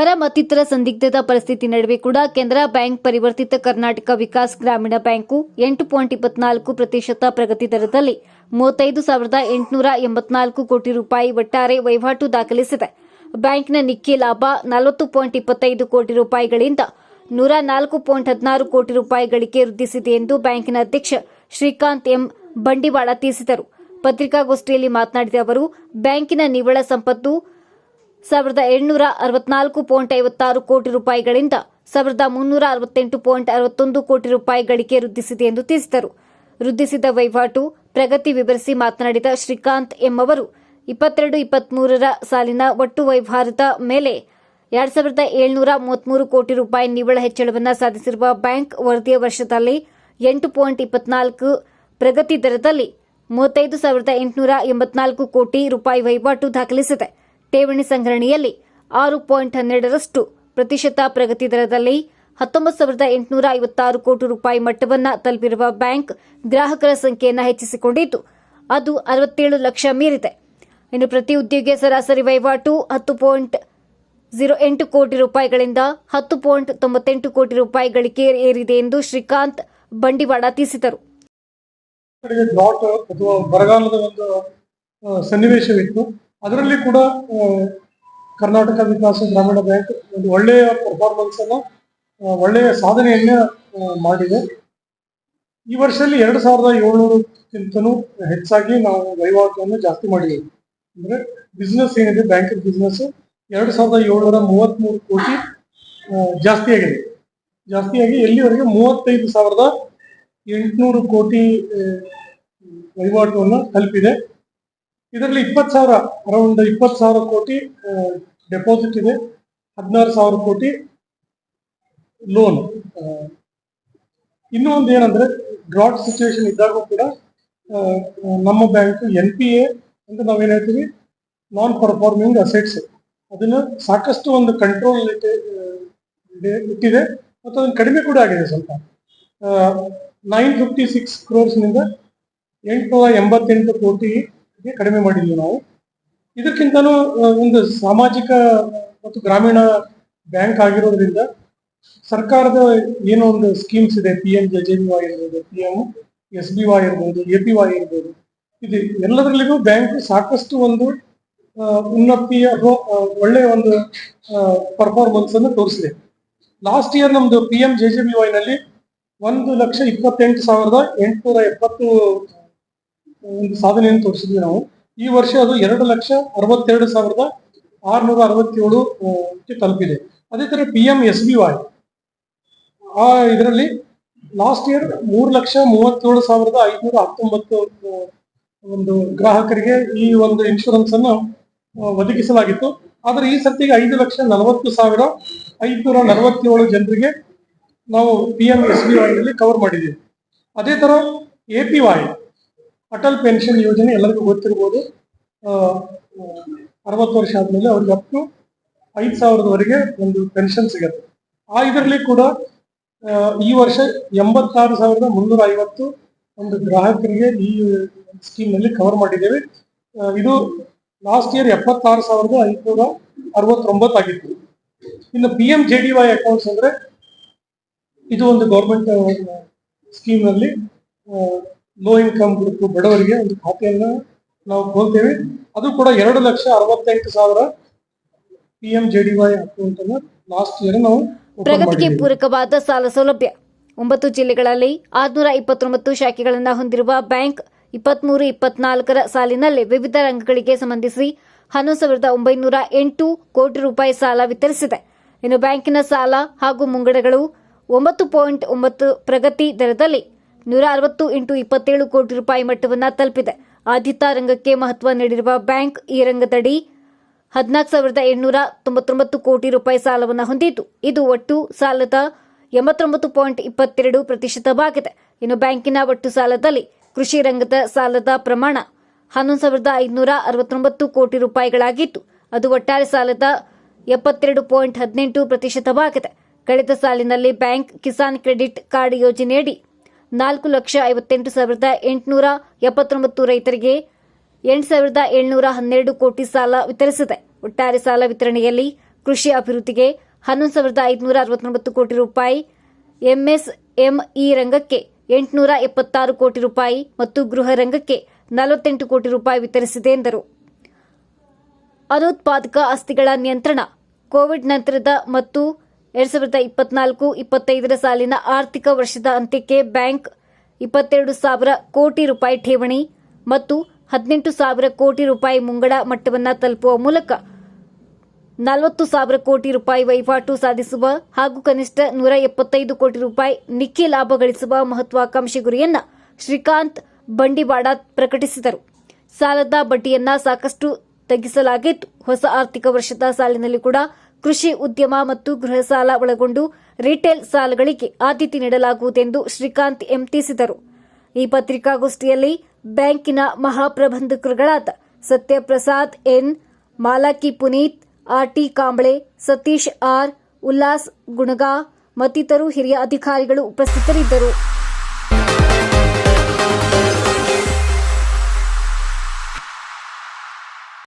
ಬರ ಮತ್ತಿತರ ಸಂದಿಗ್ಧದ ಪರಿಸ್ಥಿತಿ ನಡುವೆ ಕೂಡ ಕೆನರಾ ಬ್ಯಾಂಕ್ ಪರಿವರ್ತಿತ ಕರ್ನಾಟಕ ವಿಕಾಸ್ ಗ್ರಾಮೀಣ ಬ್ಯಾಂಕು ಎಂಟು ಪಾಯಿಂಟ್ ಇಪ್ಪತ್ನಾಲ್ಕು ಪ್ರತಿಶತ ಪ್ರಗತಿ ದರದಲ್ಲಿ ಮೂವತ್ತೈದು ಸಾವಿರದ ಎಂಟುನೂರ ಎಂಬತ್ನಾಲ್ಕು ಕೋಟಿ ರೂಪಾಯಿ ಒಟ್ಟಾರೆ ವಹಿವಾಟು ದಾಖಲಿಸಿದೆ. ಬ್ಯಾಂಕ್ನ ನಿಕ್ಕಿ ಲಾಭ ನಲವತ್ತು ಪಾಯಿಂಟ್ ಇಪ್ಪತ್ತೈದು ಕೋಟಿ ರೂಪಾಯಿಗಳಿಂದ ನೂರ ನಾಲ್ಕು ಪಾಯಿಂಟ್ ಹದಿನಾರು ಕೋಟಿ ರೂಪಾಯಿಗಳಿಗೆ ವೃದ್ಧಿಸಿದೆ ಎಂದು ಬ್ಯಾಂಕಿನ ಅಧ್ಯಕ್ಷ ಶ್ರೀಕಾಂತ್ ಎಂ. ಬಂಡಿವಾಳ ತಿಳಿಸಿದರು. ಪತ್ರಿಕಾಗೋಷ್ಠಿಯಲ್ಲಿ ಮಾತನಾಡಿದ ಅವರು, ಬ್ಯಾಂಕಿನ ನಿವ್ವಳ ಸಂಪತ್ತು ಸಾವಿರದ ಏಳ್ನೂರ ಅರವತ್ನಾಲ್ಕು ಪಾಯಿಂಟ್ ಐವತ್ತಾರು ಕೋಟಿ ರೂಪಾಯಿಗಳಿಂದ ಸಾವಿರದ ಮುನ್ನೂರ ಅರವತ್ತೆಂಟು ಪಾಯಿಂಟ್ ಅರವತ್ತೊಂದು ಕೋಟಿ ರೂಪಾಯಿಗಳಿಗೆ ವೃದ್ಧಿಸಿದೆ ಎಂದು ತಿಳಿಸಿದರು. ವೃದ್ಧಿಸಿದ ವಹಿವಾಟು ಪ್ರಗತಿ ವಿವರಿಸಿ ಮಾತನಾಡಿದ ಶ್ರೀಕಾಂತ್ ಎಂಬವರು, ಇಪ್ಪತ್ತೆರಡು ಇಪ್ಪತ್ಮೂರರ ಸಾಲಿನ ಒಟ್ಟು ವ್ಯವಹಾರದ ಮೇಲೆ ಎರಡ್ ಸಾವಿರದ ಏಳ್ನೂರ ಮೂವತ್ಮೂರು ಕೋಟಿ ರೂಪಾಯಿ ನಿವ್ವಳ ಹೆಚ್ಚಳವನ್ನು ಸಾಧಿಸಿರುವ ಬ್ಯಾಂಕ್ ವರದಿಯ ವರ್ಷದಲ್ಲಿ ಎಂಟು ಪಾಯಿಂಟ್ ಇಪ್ಪತ್ನಾಲ್ಕು ಪ್ರಗತಿ ದರದಲ್ಲಿ ಮೂವತ್ತೈದು ಸಾವಿರದ ಎಂಟುನೂರ ಎಂಬತ್ನಾಲ್ಕು ಕೋಟಿ ರೂಪಾಯಿ ವಹಿವಾಟು ದಾಖಲಿಸಿದೆ. ಠೇವಣಿ ಸಂಗ್ರಹಣೆಯಲ್ಲಿ ಆರು ಪಾಯಿಂಟ್ ಹನ್ನೆರಡರಷ್ಟು ಪ್ರತಿಶತ ಪ್ರಗತಿ ದರದಲ್ಲಿ ಹತ್ತೊಂಬತ್ತು ಸಾವಿರದ ಎಂಟುನೂರ ಐವತ್ತಾರು ಕೋಟಿ ರೂಪಾಯಿ ಮಟ್ಟವನ್ನು ತಲುಪಿರುವ ಬ್ಯಾಂಕ್ ಗ್ರಾಹಕರ ಸಂಖ್ಯೆಯನ್ನು ಹೆಚ್ಚಿಸಿಕೊಂಡಿದ್ದು, ಅದು ಅರವತ್ತೇಳು ಲಕ್ಷ ಮೀರಿದೆ. ಇನ್ನು ಪ್ರತಿ ಉದ್ಯೋಗಿಯ ಸರಾಸರಿ ವಹಿವಾಟು ಹತ್ತು ಪಾಯಿಂಟ್ ಝೀರೋ ಎಂಟು ಕೋಟಿ ರೂಪಾಯಿಗಳಿಂದ ಹತ್ತು ಪಾಯಿಂಟ್ ತೊಂಬತ್ತೆಂಟು ಕೋಟಿ ರೂಪಾಯಿಗಳಿಗೆ ಏರಿದೆ ಎಂದು ಶ್ರೀಕಾಂತ್ ಬಂಡಿವಾಡ ತಿಳಿಸಿದರು. ಬರಗಾಲದ ಒಂದು ಸನ್ನಿವೇಶವಿತ್ತು. ಅದರಲ್ಲಿ ಕೂಡ ಕರ್ನಾಟಕ ವಿಕಾಸ ಗ್ರಾಮೀಣ ಬ್ಯಾಂಕ್ ಒಂದು ಒಳ್ಳೆಯ ಪರ್ಫಾರ್ಮೆನ್ಸ್ ಅನ್ನ ಒಳ್ಳೆಯ ಸಾಧನೆಯನ್ನ ಮಾಡಿದೆ. ಈ ವರ್ಷದಲ್ಲಿ ಎರಡು ಸಾವಿರದ ಏಳ್ನೂರಕ್ಕಿಂತನೂ ಹೆಚ್ಚಾಗಿ ನಾವು ವಹಿವಾಟನ್ನು ಜಾಸ್ತಿ ಮಾಡಿದ್ದೀವಿ ಅಂದ್ರೆ ಬಿಸ್ನೆಸ್ ಏನಿದೆ ಬ್ಯಾಂಕಿನ ಬಿಸ್ನೆಸ್ ಎರಡು ಸಾವಿರದ ಏಳ್ನೂರ ಮೂವತ್ಮೂರು ಕೋಟಿ ಆ, ಜಾಸ್ತಿ ಆಗಿದೆ. ಜಾಸ್ತಿಯಾಗಿ ಎಲ್ಲಿವರೆಗೆ ಮೂವತ್ತೈದು ಸಾವಿರದ ಎಂಟುನೂರು ಕೋಟಿ ವಹಿವಾಟನ್ನು ತಲುಪಿದೆ. ಇದರಲ್ಲಿ ಇಪ್ಪತ್ತು ಸಾವಿರ, ಅರೌಂಡ್ ಇಪ್ಪತ್ತು ಸಾವಿರ ಕೋಟಿ ಡೆಪಾಸಿಟ್ ಇದೆ. ಹದಿನಾರು ಸಾವಿರ ಕೋಟಿ ಲೋನ್ ಇನ್ನೂ ಒಂದು ಏನಂದ್ರೆ ಡ್ರಾಟ್ ಸಿಚುವೇಶನ್ ಇದ್ದಾಗೂ ಕೂಡ ನಮ್ಮ ಬ್ಯಾಂಕ್ ಎನ್ ಪಿ ಎ ಅಂತ ನಾವೇನ್ ಹೇಳ್ತೀವಿ ನಾನ್ ಪರ್ಫಾರ್ಮಿಂಗ್ ಅಸೆಟ್ಸ್ ಅದನ್ನ ಸಾಕಷ್ಟು ಒಂದು ಕಂಟ್ರೋಲ್ ಇಟ್ಟಿದೆ. ಮತ್ತು ಅದನ್ನು ಕಡಿಮೆ ಕೂಡ ಆಗಿದೆ ಸ್ವಲ್ಪ. ನೈನ್ ಫಿಫ್ಟಿ ಸಿಕ್ಸ್ ಕ್ರೋರ್ಸ್ನಿಂದ ಎಂಟುನೂರ ಎಂಬತ್ತೆಂಟು ಕೋಟಿಗೆ ಕಡಿಮೆ ಮಾಡಿದ್ವಿ ನಾವು. ಇದಕ್ಕಿಂತಲೂ ಒಂದು ಸಾಮಾಜಿಕ ಮತ್ತು ಗ್ರಾಮೀಣ ಬ್ಯಾಂಕ್ ಆಗಿರೋದ್ರಿಂದ ಸರ್ಕಾರದ ಏನೋ ಒಂದು ಸ್ಕೀಮ್ಸ್ ಇದೆ. P M J J B ಇರ್ಬೋದು P M S B Y ಇರ್ಬೋದು ಎ ಪಿ ವೈ ಇರ್ಬೋದು. ಇದು ಎಲ್ಲದರಲ್ಲಿಗೂ ಬ್ಯಾಂಕ್ ಸಾಕಷ್ಟು ಒಂದು ಉನ್ನತಿಯ ಒಳ್ಳೆಯ ಒಂದು ಪರ್ಫಾರ್ಮೆನ್ಸ್ ಅನ್ನು ತೋರಿಸಿದೆ. ಲಾಸ್ಟ್ ಇಯರ್ ನಮ್ದು P M J J B ವೈನಲ್ಲಿ ಒಂದು ಲಕ್ಷ ಇಪ್ಪತ್ತೆಂಟು ಸಾವಿರದ ಎಂಟುನೂರ ಎಪ್ಪತ್ತು ಒಂದು ಸಾಧನೆಯನ್ನು ತೋರಿಸಿದ್ವಿ ನಾವು. ಈ ವರ್ಷ ಅದು ಎರಡು ಲಕ್ಷ ಅರವತ್ತೆರಡು ಸಾವಿರದ ಆರ್ನೂರ ಅರವತ್ತೇಳು ತಲುಪಿದೆ. ಅದೇ ತರ P M S B Y ಆ, ಇದರಲ್ಲಿ ಲಾಸ್ಟ್ ಇಯರ್ ಮೂರು ಲಕ್ಷ ಮೂವತ್ತೇಳು ಸಾವಿರದ ಐದುನೂರ ಹತ್ತೊಂಬತ್ತು ಒಂದು ಗ್ರಾಹಕರಿಗೆ ಈ ಒಂದು ಇನ್ಶೂರೆನ್ಸ್ ಅನ್ನು ಒದಗಿಸಲಾಗಿತ್ತು. ಆದರೆ ಈ ಸರ್ತಿಗೆ ಐದು ಲಕ್ಷ ನಲವತ್ತು ಸಾವಿರ ಐದುನೂರ ನಲವತ್ತೇಳು ಜನರಿಗೆ ನಾವು ಪಿ ಎಂ ಎಸ್ ಬಿ ನಲ್ಲಿ ಕವರ್ ಮಾಡಿದ್ದೀವಿ. ಅದೇ ತರ A P Y Atal pension ಯೋಜನೆ ಎಲ್ಲರಿಗೂ ಗೊತ್ತಿರ್ಬೋದು. ಅರವತ್ತು ವರ್ಷ ಆದ್ಮೇಲೆ ಅವ್ರಿಗೆ ಅಪ್ ಟು ಐದು ಸಾವಿರದವರೆಗೆ ಒಂದು ಪೆನ್ಷನ್ ಸಿಗುತ್ತೆ. ಆ ಇದರಲ್ಲಿ ಕೂಡ ಈ ವರ್ಷ ಎಂಬತ್ತಾರು ಸಾವಿರದ ಮುನ್ನೂರ ಐವತ್ತು ಒಂದು ಗ್ರಾಹಕರಿಗೆ ಈ ಸ್ಕೀಮ್ನಲ್ಲಿ ಕವರ್ ಮಾಡಿದ್ದೇವೆ. ಇದು ಲಾಸ್ಟ್ ಇಯರ್ ಎಪ್ಪತ್ತಾರು ಸಾವಿರದ ಐನೂರ ಅರವತ್ತೊಂಬತ್ತು ಆಗಿತ್ತು. ಇನ್ನು P M J D Y accounts ಅಂದ್ರೆ ಇದು ಒಂದು ಗೌರ್ಮೆಂಟ್ ಸ್ಕೀಮ್ನಲ್ಲಿ ಲೋ ಇನ್ಕಮ್ ಗ್ರೂಪ್ ಬಡವರಿಗೆ ಒಂದು ಖಾತೆಯನ್ನ ನಾವು ಕೊಡ್ತೇವೆ. ಅದು ಕೂಡ ಎರಡು ಲಕ್ಷ ಅರವತ್ತೆಂಟು ಸಾವಿರ P M J D Y account ಅನ್ನು ಲಾಸ್ಟ್ ಇಯರ್ ನಾವು ಪ್ರಗತಿಗೆ ಪೂರಕವಾದ ಸಾಲ ಸೌಲಭ್ಯ. ಒಂಬತ್ತು ಜಿಲ್ಲೆಗಳಲ್ಲಿ ಆರ್ನೂರ ಇಪ್ಪತ್ತೊಂಬತ್ತು ಶಾಖೆಗಳನ್ನು ಹೊಂದಿರುವ ಬ್ಯಾಂಕ್ ಇಪ್ಪತ್ಮೂರು, ಇಪ್ಪತ್ನಾಲ್ಕರ ಸಾಲಿನಲ್ಲಿ ವಿವಿಧ ರಂಗಗಳಿಗೆ ಸಂಬಂಧಿಸಿ ಹನ್ನೊಂದು ಸಾವಿರದ ಒಂಬೈನೂರ ಎಂಟು ಕೋಟಿ ರೂಪಾಯಿ ಸಾಲ ವಿತರಿಸಿದೆ. ಇನ್ನು ಬ್ಯಾಂಕಿನ ಸಾಲ ಹಾಗೂ ಮುಂಗಡಗಳು ಒಂಬತ್ತು ಪಾಯಿಂಟ್ ಒಂಬತ್ತು ಪ್ರಗತಿ ದರದಲ್ಲಿ ನೂರ ಅರವತ್ತು ಇಂಟು ಇಪ್ಪತ್ತೇಳು ಕೋಟಿ ರೂಪಾಯಿ ಮಟ್ಟವನ್ನು ತಲುಪಿದೆ. ಆದ್ಯತಾ ರಂಗಕ್ಕೆ ಮಹತ್ವ ನೀಡಿರುವ ಬ್ಯಾಂಕ್ ಈ ರಂಗದಡಿ ಹದಿನಾಲ್ಕು ಸಾವಿರದ ಎಂಟುನೂರ ತೊಂಬತ್ತೊಂಬತ್ತು ಕೋಟಿ ರೂಪಾಯಿ ಸಾಲವನ್ನು ಹೊಂದಿದ್ದು. ಇದು ಒಟ್ಟು ಸಾಲದ ಎಂಬತ್ತೊಂಬತ್ತು ಪಾಯಿಂಟ್ ಇಪ್ಪತ್ತೆರಡು ಪ್ರತಿಶತವಾಗಿದೆ. ಇನ್ನು ಬ್ಯಾಂಕಿನ ಒಟ್ಟು ಸಾಲದಲ್ಲಿ ಕೃಷಿ ರಂಗದ ಸಾಲದ ಪ್ರಮಾಣ ಹನ್ನೊಂದು ಸಾವಿರದ ಐದುನೂರ ಅರವತ್ತೊಂಬತ್ತು ಕೋಟಿ ರೂಪಾಯಿಗಳಾಗಿತ್ತು. ಅದು ಒಟ್ಟಾರೆ ಸಾಲದ ಎಪ್ಪತ್ತೆರಡು ಪಾಯಿಂಟ್ ಹದಿನೆಂಟು ಪ್ರತಿಶತವಾಗಿದೆ. ಕಳೆದ ಸಾಲಿನಲ್ಲಿ ಬ್ಯಾಂಕ್ ಕಿಸಾನ್ ಕ್ರೆಡಿಟ್ ಕಾರ್ಡ್ ಯೋಜನೆಯಡಿ ನಾಲ್ಕು ಲಕ್ಷ ಐವತ್ತೆಂಟು ಸಾವಿರದ ಎಂಟುನೂರ ಎಪ್ಪತ್ತೊಂಬತ್ತು ರೈತರಿಗೆ ಎಂಟು ಸಾವಿರದ ಏಳ್ನೂರ ಹನ್ನೆರಡು ಕೋಟಿ ಸಾಲ ವಿತರಿಸಿದೆ. ಒಟ್ಟಾರೆ ಸಾಲ ವಿತರಣೆಯಲ್ಲಿ ಕೃಷಿ ಅಭಿವೃದ್ಧಿಗೆ ಹನ್ನೊಂದು ಸಾವಿರದ ಐದುನೂರ ಅರವತ್ತೊಂಬತ್ತು ಕೋಟಿ ರೂಪಾಯಿ, ಎಂಎಸ್ಎಂಇ ರಂಗಕ್ಕೆ ಎಂಟುನೂರ ಎಪ್ಪತ್ತಾರು ಕೋಟಿ ರೂಪಾಯಿ ಮತ್ತು ಗೃಹ ರಂಗಕ್ಕೆ ನಲವತ್ತೆಂಟು ಕೋಟಿ ರೂಪಾಯಿ ವಿತರಿಸಿದೆ ಎಂದರು. ಅನುತ್ಪಾದಕ ಆಸ್ತಿಗಳ ನಿಯಂತ್ರಣ, ಕೋವಿಡ್ ನಂತರದ ಮತ್ತು ಎರಡ್ ಸಾವಿರದ ಇಪ್ಪತ್ನಾಲ್ಕು, ಇಪ್ಪತ್ತೈದರ ಸಾಲಿನ ಆರ್ಥಿಕ ವರ್ಷದ ಅಂತ್ಯಕ್ಕೆ ಬ್ಯಾಂಕ್ ಇಪ್ಪತ್ತೆರಡು ಸಾವಿರ ಕೋಟಿ ರೂಪಾಯಿ ಠೇವಣಿ ಮತ್ತು ಹದಿನೆಂಟು ಸಾವಿರ ಕೋಟಿ ರೂಪಾಯಿ ಮುಂಗಡ ಮಟ್ಟವನ್ನು ತಲುಪುವ ಮೂಲಕ ನಲವತ್ತು ಸಾವಿರ ಕೋಟಿ ರೂಪಾಯಿ ವಹಿವಾಟು ಸಾಧಿಸುವ ಹಾಗೂ ಕನಿಷ್ಠ ನೂರ ಎಪ್ಪತ್ತೈದು ಕೋಟಿ ರೂಪಾಯಿ ನಿಕ್ಕಿ ಲಾಭ ಗಳಿಸುವ ಮಹತ್ವಾಕಾಂಕ್ಷಿ ಗುರಿಯನ್ನು ಶ್ರೀಕಾಂತ್ ಬಂಡಿವಾಡ ಪ್ರಕಟಿಸಿದರು. ಸಾಲದ ಬಡ್ಡಿಯನ್ನ ಸಾಕಷ್ಟು ತಗ್ಗಿಸಲಾಗಿತ್ತು. ಹೊಸ ಆರ್ಥಿಕ ವರ್ಷದ ಸಾಲಿನಲ್ಲಿ ಕೂಡ ಕೃಷಿ ಉದ್ಯಮ ಮತ್ತು ಗೃಹ ಸಾಲ ಒಳಗೊಂಡು ರಿಟೇಲ್ ಸಾಲಗಳಿಗೆ ಆದ್ಯತೆ ನೀಡಲಾಗುವುದೆಂದು ಶ್ರೀಕಾಂತ್ ಎಂ ತಿಳಿಸಿದರು ಈ ಪತ್ರಿಕಾಗೋಷ್ಠಿಯಲ್ಲಿ ಬ್ಯಾಂಕಿನ ಮಹಾಪ್ರಬಂಧಕರುಗಳಾದ Satyaprasad N, Malaki Puneet R T Kamble, Satish R, Ullas Gunaga ಮತ್ತಿತರರು ಹಿರಿಯ ಅಧಿಕಾರಿಗಳು ಉಪಸ್ಥಿತರಿದ್ದರು.